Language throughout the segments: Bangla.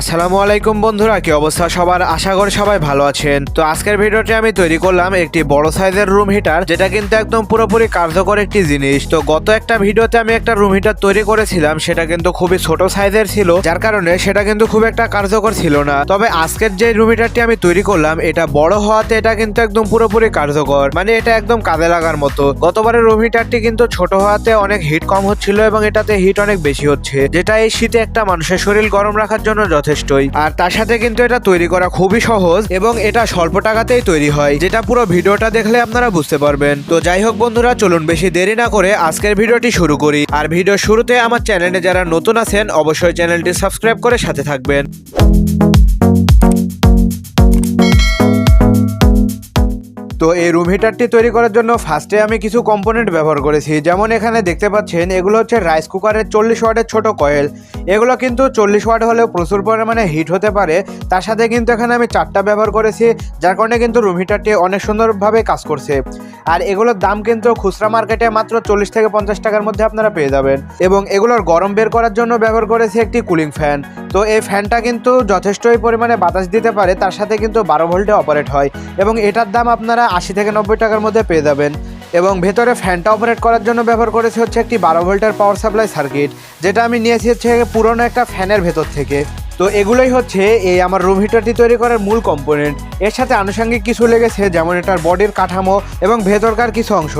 আসসালামু আলাইকুম বন্ধুরা, কি অবস্থা সবার? আশা করি সবাই ভালো আছেন। তো আজকের ভিডিওটি আমি তৈরি করলাম একটি বড় সাইজের রুম হিটার যেটা কিন্তু একদম পুরোপুরি কার্যকর একটি জিনিস। তো গত একটা ভিডিওতে আমি একটা রুম হিটার তৈরি করেছিলাম, সেটা কিন্তু খুবই ছোট সাইজের ছিল, যার কারণে সেটা কিন্তু খুব একটা কার্যকর ছিল না। তবে আজকের যে রুম হিটারটি আমি তৈরি করলাম, এটা বড় হওয়াতে এটা কিন্তু একদম পুরোপুরি কার্যকর মানে এটা একদম কাজে লাগার মতো। গতবারের রুম হিটারটি কিন্তু ছোট হওয়াতে অনেক হিট কম হচ্ছিল এবং এটাতে হিট অনেক বেশি হচ্ছে, যেটা এই শীতে একটা মানুষের শরীর গরম রাখার জন্য যথেষ্টই। আর তার সাথে কিন্তু এটা তৈরি করা খুবই সহজ এবং এটা স্বল্প টাকাতেই তৈরি হয়, যেটা পুরো ভিডিওটা দেখলে আপনারা বুঝতে পারবেন। তো যাই হোক বন্ধুরা, চলুন বেশি দেরি না করে আজকের ভিডিওটি শুরু করি। আর ভিডিও শুরুতে আমার চ্যানেলে যারা নতুন আছেন, অবশ্যই চ্যানেলটি সাবস্ক্রাইব করে সাথে থাকবেন। তো এই রুম হিটারটি তৈরি করার জন্য ফার্স্টে আমি কিছু কম্পোনেন্ট ব্যবহার করেছি। যেমন এখানে দেখতে পাচ্ছেন, এগুলো হচ্ছে রাইস কুকারের চল্লিশ ওয়াটের ছোট কয়েল এগুলো কিন্তু চল্লিশ ওয়াট হলেও প্রচুর পরিমাণে হিট হতে পারে। তার সাথে কিন্তু এখানে আমি চারটা ব্যবহার করেছি, যার কারণে কিন্তু রুম হিটারটি অনেক সুন্দরভাবে কাজ করছে। আর এগুলোর দাম কিন্তু খুচরা মার্কেটে মাত্র চল্লিশ থেকে পঞ্চাশ টাকার মধ্যে আপনারা পেয়ে যাবেন। এবং এগুলোর গরম বের করার জন্য ব্যবহার করেছি একটি কুলিং ফ্যান তো এই ফ্যানটা কিন্তু যথেষ্টই পরিমাণে বাতাস দিতে পারে, তার সাথে কিন্তু বারো ভোল্টে অপারেট হয় এবং এটার দাম আপনারা আশি থেকে নব্বই টাকার মধ্যে পেয়ে যাবেন। এবং ভেতরে ফ্যানটা অপারেট করার জন্য ব্যবহার করেছে হচ্ছে একটি বারো ভোল্টের পাওয়ার সাপ্লাই সার্কিট যেটা আমি নিয়েছি হচ্ছে পুরনো একটা ফ্যানের ভেতর থেকে। তো এগুলোই হচ্ছে এই আমার রুম হিটারটি তৈরি করার মূল কম্পোনেন্ট এর সাথে আনুষঙ্গিক কিছু লেগেছে, যেমন এটার বডির কাঠামো এবং ভেতরকার কিছু অংশ।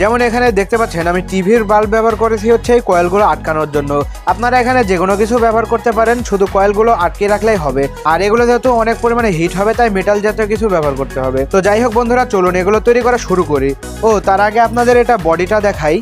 যেমন এখানে দেখতে পাচ্ছেন, আমি টিভির বাল্ব ব্যবহার করেছি হচ্ছে এই কয়েলগুলো আটকানোর জন্য। আপনারা এখানে যে কোনো কিছু ব্যবহার করতে পারেন, শুধু কয়েলগুলো আটকে রাখলেই হবে। আর এগুলো যেহেতু অনেক পরিমাণে হিট হবে, তাই মেটাল জাতীয় কিছু ব্যবহার করতে হবে। তো যাই হোক বন্ধুরা, চলুন এগুলো তৈরি করা শুরু করি। ও, তার আগে আপনাদের এটা বডিটা দেখাই।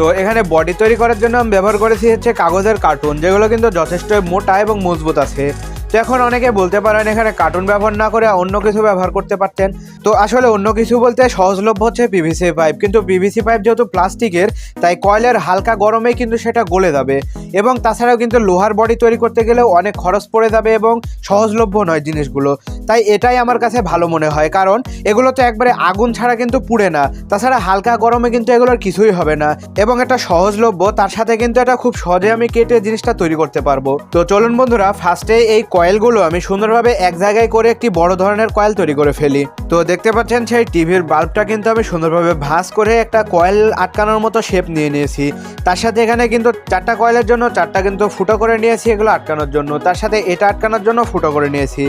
তো এখানে বডি তৈরি করার জন্য আমি ব্যবহার করেছি হচ্ছে কাগজের কার্টুন যেগুলো কিন্তু যথেষ্ট মোটা এবং মজবুত আছে। তো এখন অনেকে বলতে পারেন এখানে কার্টুন ব্যবহার না করে অন্য কিছু ব্যবহার করতে পারতেন। তো আসলে অন্য কিছু বলতে সহজলভ্য হচ্ছে পিভিসি পাইপ কিন্তু পিভিসি পাইপ যেহেতু প্লাস্টিকের, তাই কয়েলের হালকা গরমেই কিন্তু সেটা গলে যাবে। এবং তাছাড়াও কিন্তু লোহার বডি তৈরি করতে গেলেও অনেক খরচ পড়ে যাবে এবং সহজলভ্য নয় জিনিসগুলো। তাই এটাই আমার কাছে ভালো মনে হয়, কারণ এগুলো তো একবারে আগুন ছাড়া কিন্তু পুড়ে না। তাছাড়া হালকা গরমে কিন্তু এগুলোর কিছুই হবে না। এবং এটা সহজলভ্য, তার সাথে কিন্তু এটা খুব সহজে আমি কেটে জিনিসটা তৈরি করতে পারব। তো চলুন বন্ধুরা ফার্স্টে এই কয়েলগুলো আমি সুন্দরভাবে এক জায়গায় করে একটি বড় ধরনের কয়েল তৈরি করে ফেলি। তো দেখতে পাচ্ছেন সেই টিভির বাল্বটা কিন্তু আমি সুন্দরভাবে ভাঁজ করে একটা কয়েল আটকানোর মতো শেপ নিয়ে নিয়েছি। তার সাথে এখানে কিন্তু চারটা কয়েলের জন্য চারটা কিন্তু ফুটো করে নিয়েছি এগুলো আটকানোর জন্য। তার সাথে এটা আটকানোর জন্য ফুটো করে নিয়েছি।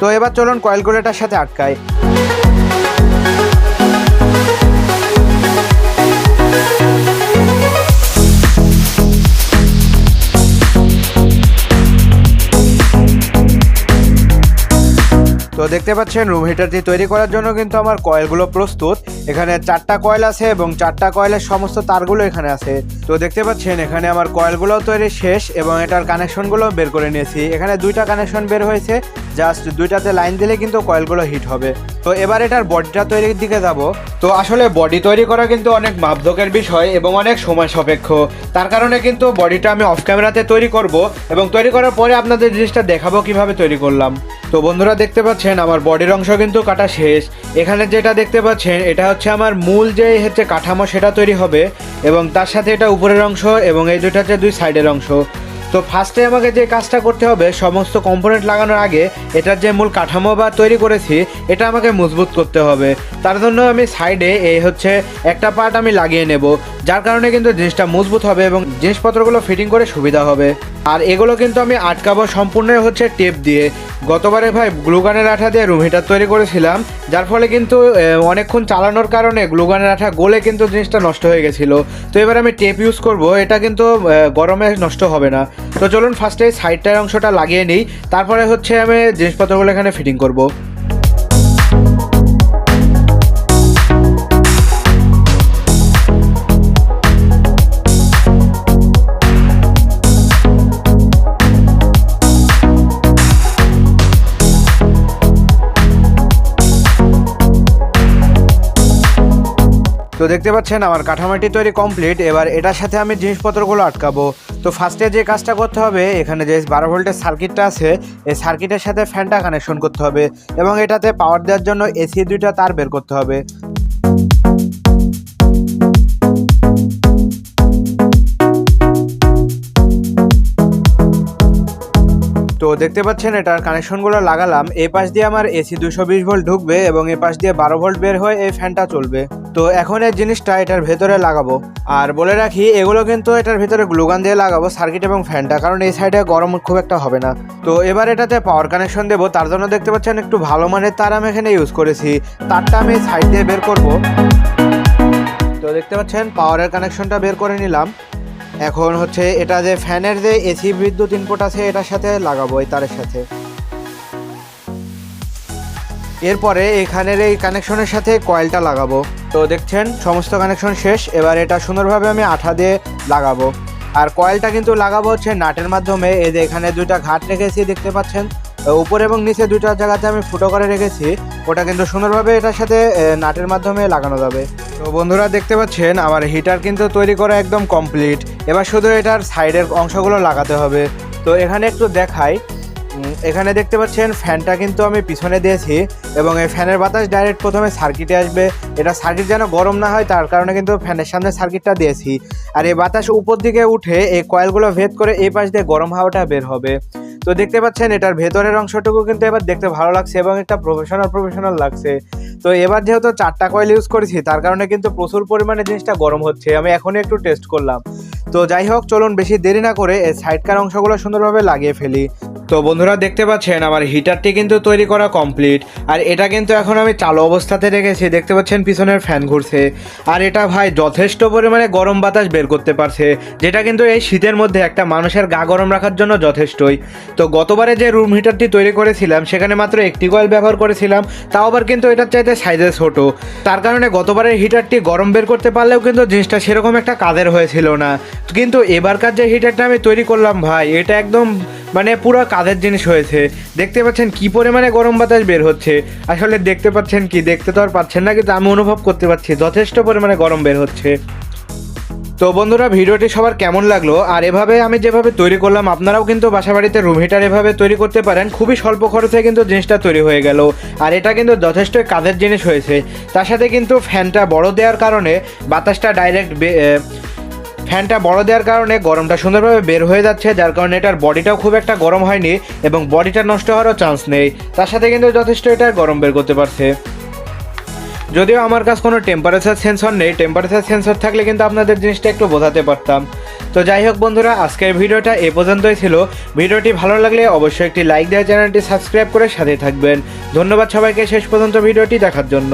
তো এবার চলুন কয়েলগুলো এটার সাথে আটকায় তো দেখতে পাচ্ছেন রুম হিটারটি তৈরি করার জন্য কিন্তু আমার কয়েলগুলো প্রস্তুত। এখানে চারটা কয়েল আছে এবং চারটা কয়েলের সমস্ত তারগুলো এখানে আছে। তো দেখতে পাচ্ছেন, এখানে আমার কয়েলগুলো তৈরি শেষ এবং এটার কানেকশনগুলো বের করে নিয়েছি। এখানে দুইটা কানেকশন বের হয়েছে জাস্ট দুইটাতে লাইন দিলে কিন্তু কয়েলগুলো হিট হবে। তো এবার এটার বডিটা তৈরির দিকে যাব। তো আসলে বডি তৈরি করা কিন্তু অনেক মাপদকের বিষয় এবং অনেক সময় সাপেক্ষ। তার কারণে কিন্তু বডিটা আমি অফ ক্যামেরাতে তৈরি করব এবং তৈরি করার পরে আপনাদের জিনিসটা দেখাবো কীভাবে তৈরি করলাম। তো বন্ধুরা দেখতে পাচ্ছেন, আমার বডির অংশ কিন্তু কাটা শেষ। এখানে যেটা দেখতে পাচ্ছেন, এটা হচ্ছে আমার মূল যে হচ্ছে কাঠামো, সেটা তৈরি হবে। এবং তার সাথে এটা উপরের অংশ এবং এই দুইটা হচ্ছে দুই সাইডের অংশ। তো ফার্স্টে আমাকে যে কাজটা করতে হবে, সমস্ত কম্পোনেন্ট লাগানোর আগে এটার যে মূল কাঠামো বা তৈরি করেছি, এটা আমাকে মজবুত করতে হবে। তার জন্য আমি সাইডে এই হচ্ছে একটা পার্ট আমি লাগিয়ে নেব। যার কারণে কিন্তু জিনিসটা মজবুত হবে এবং জিনিসপত্রগুলো ফিটিং করে সুবিধা হবে। আর এগুলো কিন্তু আমি আটকাবো সম্পূর্ণ হচ্ছে টেপ দিয়ে। গতবারে ভাই গ্লুগানের আঠা দিয়ে রুম হিটার তৈরি করেছিলাম, যার ফলে কিন্তু অনেকক্ষণ চালানোর কারণে গ্লুগানের আঠা গলে কিন্তু জিনিসটা নষ্ট হয়ে গেছিল। তো এবার আমি টেপ ইউজ করব, এটা কিন্তু গরমে নষ্ট হবে না। তো চলুন ফার্স্টে সাইডটার অংশটা লাগিয়ে নিই, তারপরে হচ্ছে আমি জিনিসপত্রগুলো এখানে ফিটিং করব। তো দেখতে পাচ্ছেন, আমার কাঠামাটি তৈরি কমপ্লিট এবার এটার সাথে আমি জিনিসপত্রগুলো আটকাবো। তো ফার্স্টে যে কাজটা করতে হবে, এখানে যে বারো ভোল্টের সার্কিটটা আছে, এই সার্কিটের সাথে ফ্যানটা কানেকশন করতে হবে এবং এটাতে পাওয়ার দেওয়ার জন্য এসি দুইটা তার বের করতে হবে। তো দেখতে পাচ্ছেন এটার কানেকশনগুলো লাগালাম। এই পাশ দিয়ে আমার এসি দুশো বিশ ভোল্ট ঢুকবে এবং এই পাশ দিয়ে বারো ভোল্ট বের হয়ে এই ফ্যানটা চলবে। তো এখন এই জিনিসটা এটার ভেতরে লাগাবো। আর বলে রাখি, এগুলো কিন্তু এটার ভেতরে গ্লুগান দিয়ে লাগাবো সার্কিট এবং ফ্যানটা কারণ এই সাইডে গরম খুব একটা হবে না। তো এবার এটাতে পাওয়ার কানেকশন দেবো, তার জন্য দেখতে পাচ্ছেন একটু ভালো মানের তার আমি এখানে ইউজ করেছি। তারটা আমি সাইড দিয়ে বের করব। তো দেখতে পাচ্ছেন পাওয়ারের কানেকশনটা বের করে নিলাম। এখন হচ্ছে এটা যে ফ্যানের যে এসি বিদ্যুৎ ইনপুট আছে, এটার সাথে লাগাবো, এই তারের সাথে। এরপরে এখানের এই কানেকশনের সাথে কয়েলটা লাগাবো। তো দেখছেন, সমস্ত কানেকশন শেষ, এবার এটা সুন্দরভাবে আমি আঠা দিয়ে লাগাবো। আর কয়েলটা কিন্তু লাগাবো হচ্ছে নাটের মাধ্যমে, এই যে এখানে দুইটা ঘাট রেখেছি, দেখতে পাচ্ছেন? উপর এবং নিচে দুইটা জায়গাতে আমি ফুটো করে রেখেছি। ওটা কিন্তু সুন্দরভাবে এটার সাথে নাটের মাধ্যমে লাগানো যাবে। তো বন্ধুরা দেখতে পাচ্ছেন, আমার হিটার কিন্তু তৈরি করা একদম কমপ্লিট। এবার শুধু এটার সাইডের অংশগুলো লাগাতে হবে। তো এখানে একটু দেখাই। এখানে দেখতে পাচ্ছেন, ফ্যানটা কিন্তু আমি পিছনে দিয়েছি এবং এই ফ্যানের বাতাস ডাইরেক্ট প্রথমে সার্কিটে আসবে। এটা সার্কিট যেন গরম না হয়, তার কারণে কিন্তু ফ্যানের সামনে সার্কিটটা দিয়েছি। আর এই বাতাস উপর দিকে উঠে এই কয়েলগুলো ভেদ করে এই পাশ দিয়ে গরম হাওয়াটা বের হবে। তো দেখতে পাচ্ছেন, এটার ভেতরের অংশটুকু কিন্তু এবার দেখতে ভালো লাগছে এবং একটা প্রফেশনাল প্রফেশনাল লাগছে। তো এবার যেহেতু চারটা কয়েল ইউজ করেছি, তার কারণে কিন্তু প্রচুর পরিমাণে জিনিসটা গরম হচ্ছে। আমি এখনই একটু টেস্ট করলাম। তো যাই হোক, চলুন বেশি দেরি না করে সাইডকার অংশগুলো সুন্দরভাবে লাগিয়ে ফেলি। তো বন্ধুরা দেখতে পাচ্ছেন, আমার হিটারটি কিন্তু তৈরি করা কমপ্লিট আর এটা কিন্তু এখন আমি চালু অবস্থাতে রেখেছি, দেখতে পাচ্ছেন পিছনের ফ্যান ঘুরছে। আর এটা ভাই যথেষ্ট পরিমাণে গরম বাতাস বের করতে পারছে, যেটা কিন্তু এই শীতের মধ্যে একটা মানুষের গা গরম রাখার জন্য যথেষ্টই। তো গতবারে যে রুম হিটারটি তৈরি করেছিলাম, সেখানে মাত্র একটি কয়েল ব্যবহার করেছিলাম, তাও আবার কিন্তু এটার চাইতে সাইজে ছোট। তার কারণে গতবারের হিটারটি গরম বের করতে পারলেও কিন্তু জিনিসটা সেরকম একটা কাজের হয়েছিল না। কিন্তু এবারকার যে হিটারটা আমি তৈরি করলাম ভাই, এটা একদম মানে পুরো কাজের জিনিস হয়েছে। দেখতে পাচ্ছেন কি পরিমাণে গরম বাতাস বের হচ্ছে। আসলে দেখতে পাচ্ছেন কি, দেখতে তো আর পাচ্ছেন না, কিন্তু আমি অনুভব করতে পারছি যথেষ্ট পরিমাণে গরম বের হচ্ছে। তো বন্ধুরা, ভিডিওটি সবার কেমন লাগল? আর এভাবে আমি যেভাবে তৈরি করলাম, আপনারাও কিন্তু বাসা বাড়িতে রুম হিটার এভাবে তৈরি করতে পারেন। খুবই স্বল্প খরচে কিন্তু জিনিসটা তৈরি হয়ে গেল। আর এটা কিন্তু যথেষ্ট কাজের জিনিস হয়েছে। তার সাথে কিন্তু ফ্যানটা বড় দেওয়ার কারণে বাতাসটা ডাইরেক্ট ফ্যানটা বড় দেওয়ার কারণে গরমটা সুন্দরভাবে বের হয়ে যাচ্ছে, যার কারণে এটার বডিটাও খুব একটা গরম হয়নি এবং বডিটা নষ্ট হওয়ারও চান্স নেই। তার সাথে কিন্তু যথেষ্ট এটা গরম বের করতে পারছে। যদিও আমার কাছে কোনো টেম্পারেচার সেন্সর নেই টেম্পারেচার সেন্সর থাকলে কিন্তু আপনাদের জিনিসটা একটু বোঝাতে পারতাম। তো যাই হোক বন্ধুরা, আজকের ভিডিওটা এ পর্যন্তই ছিল। ভিডিওটি ভালো লাগলে অবশ্যই একটি লাইক দেওয়া চ্যানেলটি সাবস্ক্রাইব করে সাথে থাকবেন। ধন্যবাদ সবাইকে, শেষ পর্যন্ত ভিডিওটি দেখার জন্য।